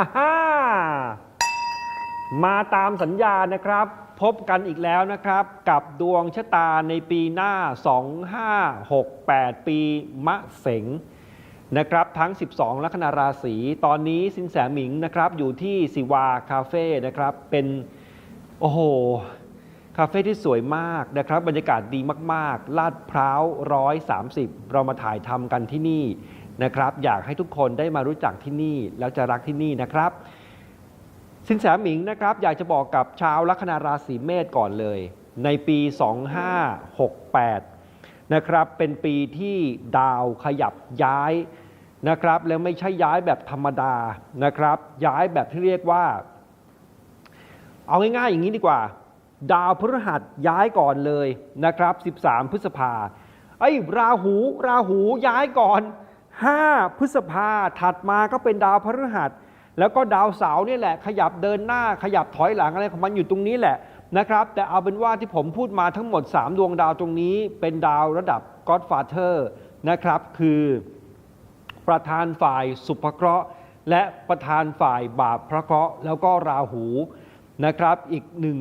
ฮ่าฮามาตามสัญญานะครับ พบกันอีกแล้วนะครับ กับดวงชะตาในปีหน้า 2568 ปีมะเสงนะครับทั้ง 12 ลัคนาราศีตอนนี้สินแสหมิงนะครับอยู่ที่สิวาคาเฟ่นะครับเป็น โอ้โห คาเฟ่ที่สวยมากนะครับ บรรยากาศดีมาก ๆ ลาดพร้าว 130 เรามาถ่ายทำกันที่นี่ นะครับ อยากให้ทุกคนได้มารู้จักที่นี่ แล้วจะรักที่นี่นะครับ สินแสหมิงนะครับ อยากจะบอกกับชาวลัคนาราศีเมษก่อนเลย ในปี 2568 นะครับ เป็นปีที่ดาวขยับย้ายนะครับ แล้วไม่ใช่ย้ายแบบธรรมดานะครับ ย้ายแบบที่เรียกว่า เอาง่ายๆอย่างนี้ดีกว่า ดาวพฤหัสย้ายก่อนเลยนะครับ 13 พฤษภาไอ้ราหูราหูย้ายก่อน 5 พฤษภาถัดมาก็เป็นดาวพฤหัส แล้วก็ดาวเสาร์นี่แหละ ขยับเดินหน้าขยับถอยหลังอะไรของมันอยู่ตรงนี้แหละนะครับ แต่เอาเป็นว่าที่ผมพูดมาทั้งหมด 3 ดวงดาวตรงนี้ เป็นดาวระดับ Godfather นะครับ คือประธานฝ่ายสุภเคราะห์ และประธานฝ่ายบาปพระเคราะห์แล้วก็ราหูนะครับอีกหนึ่ง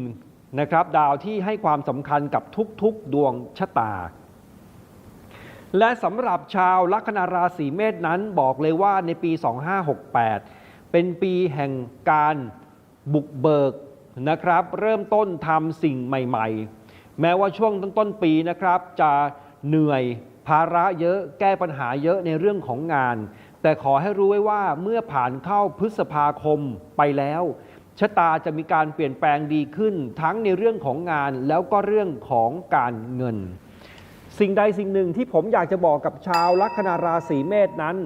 นะครับดาวที่ให้ความสำคัญกับทุกๆ ดวงชะตา และสำหรับชาวลัคนาราศีเมษนั้นบอกเลยว่าในปี 2568 เป็นปีแห่งการบุกเบิกนะครับ เริ่มต้นทำสิ่งใหม่ ๆ แม้ว่าช่วงต้นๆปีนะครับจะเหนื่อยภาระเยอะแก้ปัญหาเยอะในเรื่องของงาน แต่ขอให้รู้ไว้ว่าเมื่อผ่านเข้าพฤษภาคมไปแล้วชะตาจะมีการเปลี่ยนแปลงดีขึ้น ทั้งในเรื่องของงานแล้วก็เรื่องของการเงิน สิ่งใดสิ่งหนึ่งที่ผมอยากจะบอกกับชาวลัคนาราศีเมษนั้น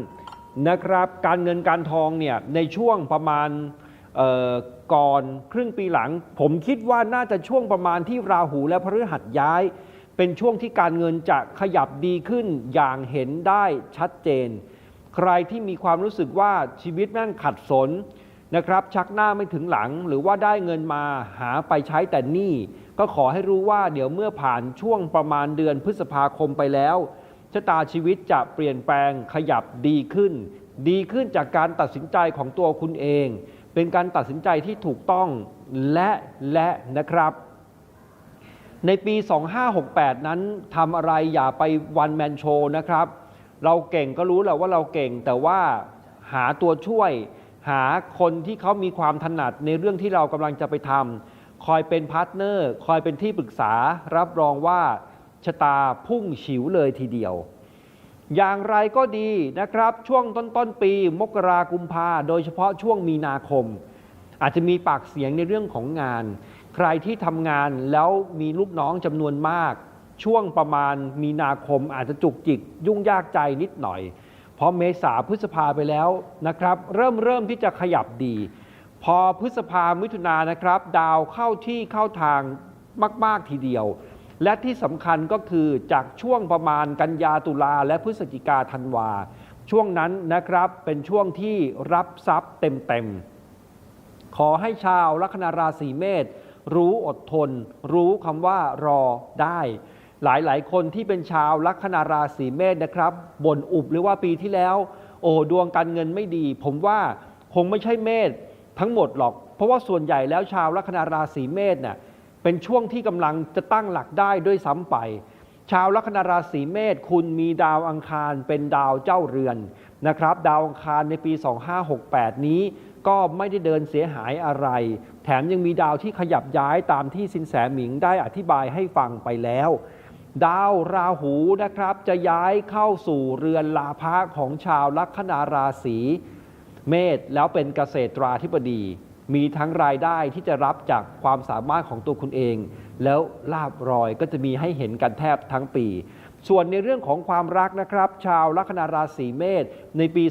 นะครับ การเงินการทองเนี่ยในช่วงประมาณก่อนครึ่งปีหลัง ผมคิดว่าน่าจะช่วงประมาณที่ราหูและพฤหัสย้าย เป็นช่วงที่การเงินจะขยับดีขึ้นอย่างเห็นได้ชัดเจน ใครที่มีความรู้สึกว่าชีวิตแม่งขัดสน นะครับชักหน้าไม่ถึงหลังหรือว่าได้เงินมาหาไปใช้แต่หนี้ก็ขอให้รู้ว่าเดี๋ยวเมื่อผ่านช่วงประมาณเดือนพฤษภาคมไปแล้วชะตาชีวิตจะเปลี่ยนแปลงขยับดีขึ้น ดีขึ้นจากการตัดสินใจของตัวคุณเอง เป็นการตัดสินใจที่ถูกต้องและและนะครับ ในปี 2568 นั้นทำอะไรอย่าไปวันแมนโชนะครับ เราเก่งก็รู้แหละว่าเราเก่งแต่ว่าหาตัวช่วย หาคนที่เขามีความถนัดในเรื่องที่เรากำลังจะไปทำคอยเป็นพาร์ทเนอร์ คอยเป็นที่ปรึกษา รับรองว่าชะตาพุ่งฉิวเลยทีเดียว อย่างไรก็ดีนะครับ ช่วงต้นต้นปี มกรากุมภาโดยเฉพาะช่วงมีนาคม อาจจะมีปากเสียงในเรื่องของงาน ใครที่ทำงานแล้วมีลูกน้องจำนวนมาก ช่วงประมาณมีนาคมอาจจะจุกจิกยุ่งยากใจนิดหน่อย พอเมษาพฤษภาไปแล้วนะครับ เริ่มเริ่มที่จะขยับดี พอพฤษภามิถุนานนะครับ ดาวเข้าที่เข้าทางมาก ๆ ทีเดียว และที่สำคัญก็คือจากช่วงประมาณกันยาตุลาและพฤศจิกาธันวา ช่วงนั้นนะครับเป็นช่วงที่รับทรัพย์เต็ม ๆ ขอให้ชาวลัคนาราศีเมษรู้อดทน รู้คำว่ารอได้ หลายๆ คนที่เป็นชาวลัคนาราศีเมษนะครับบ่นอุบหรือว่าปีที่แล้ว โอ้ดวงการเงินไม่ดี ผมว่าคงไม่ใช่เมษทั้งหมดหรอก เพราะว่าส่วนใหญ่แล้วชาวลัคนาราศีเมษเนี่ยเป็นช่วงที่กำลังจะตั้งหลักได้ด้วยซ้ำไป ชาวลัคนาราศีเมษคุณมีดาวอังคารเป็นดาวเจ้าเรือนนะครับ ดาวอังคารในปี 2568 นี้ก็ไม่ได้เดินเสียหายอะไร แถมยังมีดาวที่ขยับย้ายตามที่สินแสหมิงได้อธิบายให้ฟังไปแล้ว ดาวราหูนะครับจะย้ายเข้าสู่เรือนลาภะของชาวลัคนาราศีเมษแล้วเป็นเกษตราธิบดี มีทั้งรายได้ที่จะรับจากความสามารถของตัวคุณเอง แล้วลาบรอยก็จะมีให้เห็นกันแทบทั้งปี ส่วนในเรื่องของความรักนะครับ ชาวลัคนาราศีเมษในปี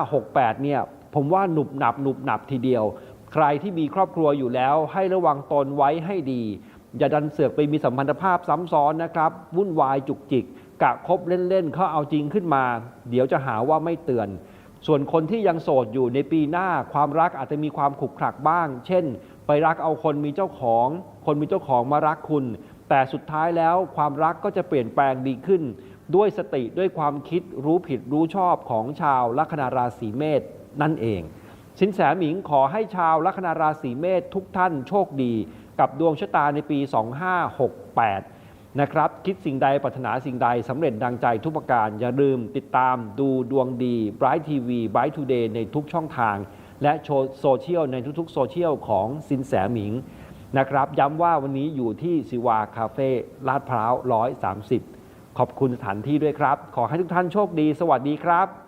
2568 เนี่ยผมว่าหนุบหนับหนุบหนับทีเดียว ใครที่มีครอบครัวอยู่แล้วให้ระวังตนไว้ให้ดี อย่าดันเสือกไปมีสัมพันธภาพซ้ำซ้อนนะครับวุ่นวายจุกจิก กะคบเล่นๆเขาเอาจริงขึ้นมา เดี๋ยวจะหาว่าไม่เตือน ส่วนคนที่ยังโสดอยู่ในปีหน้าความรักอาจจะมีความขลุกขลักบ้าง เช่น ไปรักเอาคนมีเจ้าของ คนมีเจ้าของมารักคุณ แต่สุดท้ายแล้วความรักก็จะเปลี่ยนแปลงดีขึ้น ด้วยสติด้วยความคิดรู้ผิดรู้ชอบของชาวลัคนาราศีเมษนั่นเองสินแสหมิงขอให้ชาวลัคนาราศีเมษทุกท่านโชคดี กับดวงชะตาในปี 2568 นะครับ คิดสิ่งใดปรารถนาสิ่งใดสำเร็จดังใจทุกประการ อย่าลืมติดตามดูดวงดี Bright TV Bright Today ในทุกช่องทาง และโซเชียลในทุกๆ โซเชียลของสินแสหมิงนะครับ ย้ำว่าวันนี้อยู่ที่สิวาคาเฟ่ลาดพร้าว 130 ขอบคุณสถานที่ด้วยครับ ขอให้ทุกท่านโชคดี สวัสดีครับ